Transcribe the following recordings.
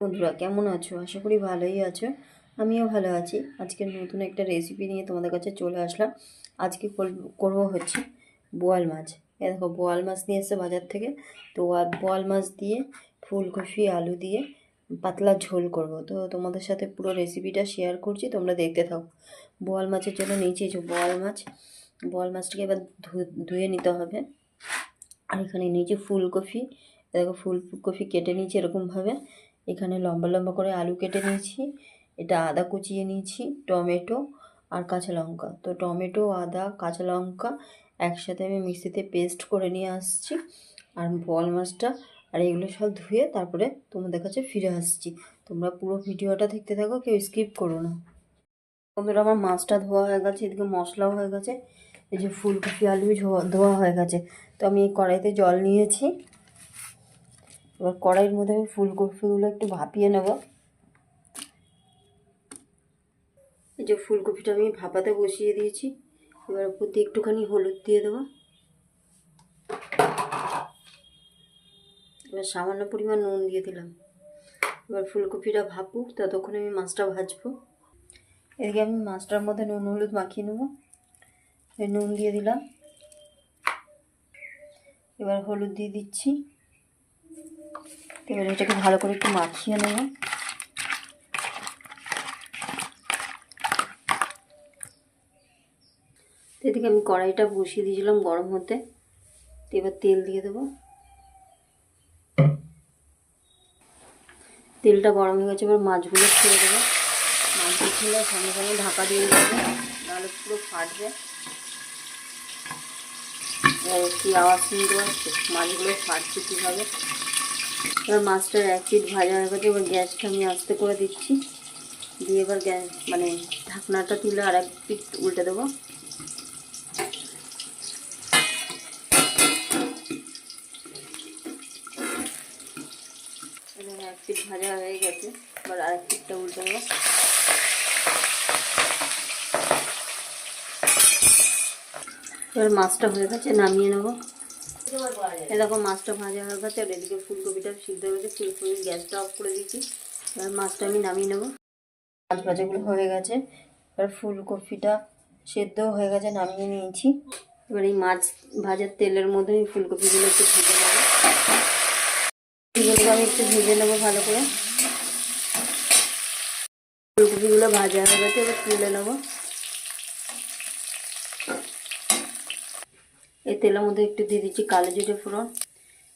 বন্ধুরা, কেমন আছো? আশা করি ভালোই আছো। আমিও ভালো আছি। আজকে নতুন একটা রেসিপি নিয়ে তোমাদের কাছে চলে আসলাম। আজকে করব- হচ্ছে বোয়াল মাছ। এ দেখো, বোয়াল মাছ নিয়ে এসে বাজার থেকে। তো বোয়াল মাছ দিয়ে ফুলকপি, আলু দিয়ে পাতলা ঝোল করব। তো তোমাদের সাথে পুরো রেসিপিটা শেয়ার করছি, তোমরা দেখতে থাও বোয়াল মাছের জন্য এই যে বোয়াল মাছ। বোয়াল মাছটাকে এবার ধুয়ে নিতে হবে। আর এখানে নিয়েছি ফুলকপি। দেখো, ফুলকপি কেটে নিয়েছি এরকমভাবে। এখানে লম্বা লম্বা করে আলু কেটে নিয়েছি। এটা আদা কুচিয়ে নিয়েছি, টমেটো আর কাঁচা লঙ্কা। তো টমেটো, আদা, কাঁচা লঙ্কা একসাথে আমি মিক্সিতে পেস্ট করে নিয়ে আসছি। আর বল মাছটা আর এগুলো সব ধুয়ে তারপরে তোমাদের কাছে ফিরে আসছি। তোমরা পুরো ভিডিওটা দেখতে থাকো, কেউ স্কিপ করো না। বন্ধুরা, আমার মাছটা ধোয়া হয়ে গেছে, এদিকে মশলাও হয়ে গেছে। এই যে ফুলকপি, আলু ধোয়া হয়ে গেছে। তো আমি এই কড়াইতে জল নিয়েছি। এবার কড়াইয়ের মধ্যে আমি ফুলকপিগুলো একটু ভাপিয়ে নেব। এই যে ফুলকপিটা আমি ভাপাতে বসিয়ে দিয়েছি। এবার দিয়ে একটুখানি হলুদ দিয়ে দেবো। এবার সামান্য পরিমাণ নুন দিয়ে দিলাম। এবার ফুলকপিটা ভাপুক, ততক্ষণ আমি মাছটা ভাজবো। এদিকে আমি মাছটার মধ্যে নুন হলুদ মাখিয়ে নেব। নুন দিয়ে দিলাম। এবার হলুদ দিয়ে দিচ্ছি। এবার এটাকে ভালো করে একটু মাখিয়ে নেব। এদিকে আমি কড়াইটা বসিয়ে দিয়েছিলাম গরম হতে। তো এবার তেল দিয়ে দেবো। তেলটা গরম হয়ে গেছে, এবার মাছগুলো ছেড়ে দেবো। মাছগুলো ছেড়ে সঙ্গে সঙ্গে ঢাকা দিয়ে দেবো, নাহলে পুরো ফাটবে। এবার কি আওয়াজ শুনতে পাচ্ছি? মাছগুলো ফাটছে কীভাবে? এবার মাছটার এক পিঠ ভাজা হয়ে গেছে, এবার গ্যাসটা আমি আস্তে করে দিচ্ছি। দিয়ে এবার গ্যাস মানে ঢাকনাটা তুলে আর এক পিট উল্টে দেবো। এক ভাজা হয়ে গেছে, এবার আরেক পিঠটা উল্টে দেবো। এবার মাছটা হয়ে গেছে, নামিয়ে নেব। এরকম মাছটা ভাজা হয়ে গেছে, আর এদিকে ফুলকপিটা সিদ্ধ হয়ে গেছে ফুলকপির গ্যাসটা অফ করে দিচ্ছি। এবার মাছটা আমি নামিয়ে নেব। মাছ ভাজাগুলো হয়ে গেছে, এবার ফুলকপিটা সেদ্ধ হয়ে গেছে, নামিয়ে নিয়েছি। এবার এই মাছ ভাজার তেলের মধ্যে আমি ফুলকপিগুলো একটু ভেজে নেব। ফুলকপিগুলো আমি একটু ভেজে নেব ভালো করে। ফুলকপিগুলো ভাজা হয়ে গেছে, এবার তুলে নেব। এই তেলের মধ্যে একটু দিয়ে দিচ্ছি কালো জিরে ফোড়ন।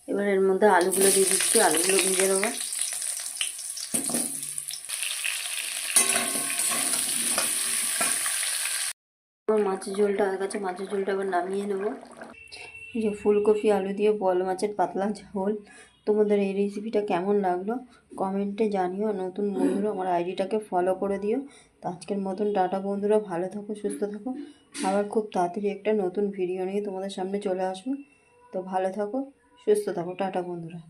এবার এর মধ্যে আলুগুলো দিয়ে দিচ্ছি, আলুগুলো ভেজে নেব। মাছের ঝোলটা হয়ে কাছে মাছের ঝোলটা আবার নামিয়ে নেব। যে ফুলকপি, আলু দিয়ে বল মাছের পাতলা ঝোল। তোমাদের এই রেসিপিটা কেমন লাগল? কমেন্টে জানিও। নতুন বন্ধুরা, আমার আইডিটাকে ফলো করে দিও। তো আজকের মতন টাটা বন্ধুরা, ভালো থাকো, সুস্থ থাকো। আবার খুব তাড়াতাড়ি একটা নতুন ভিডিও নিয়ে তোমাদের সামনে চলে আসব। তো ভালো থাকো, সুস্থ থাকো। টাটা বন্ধুরা।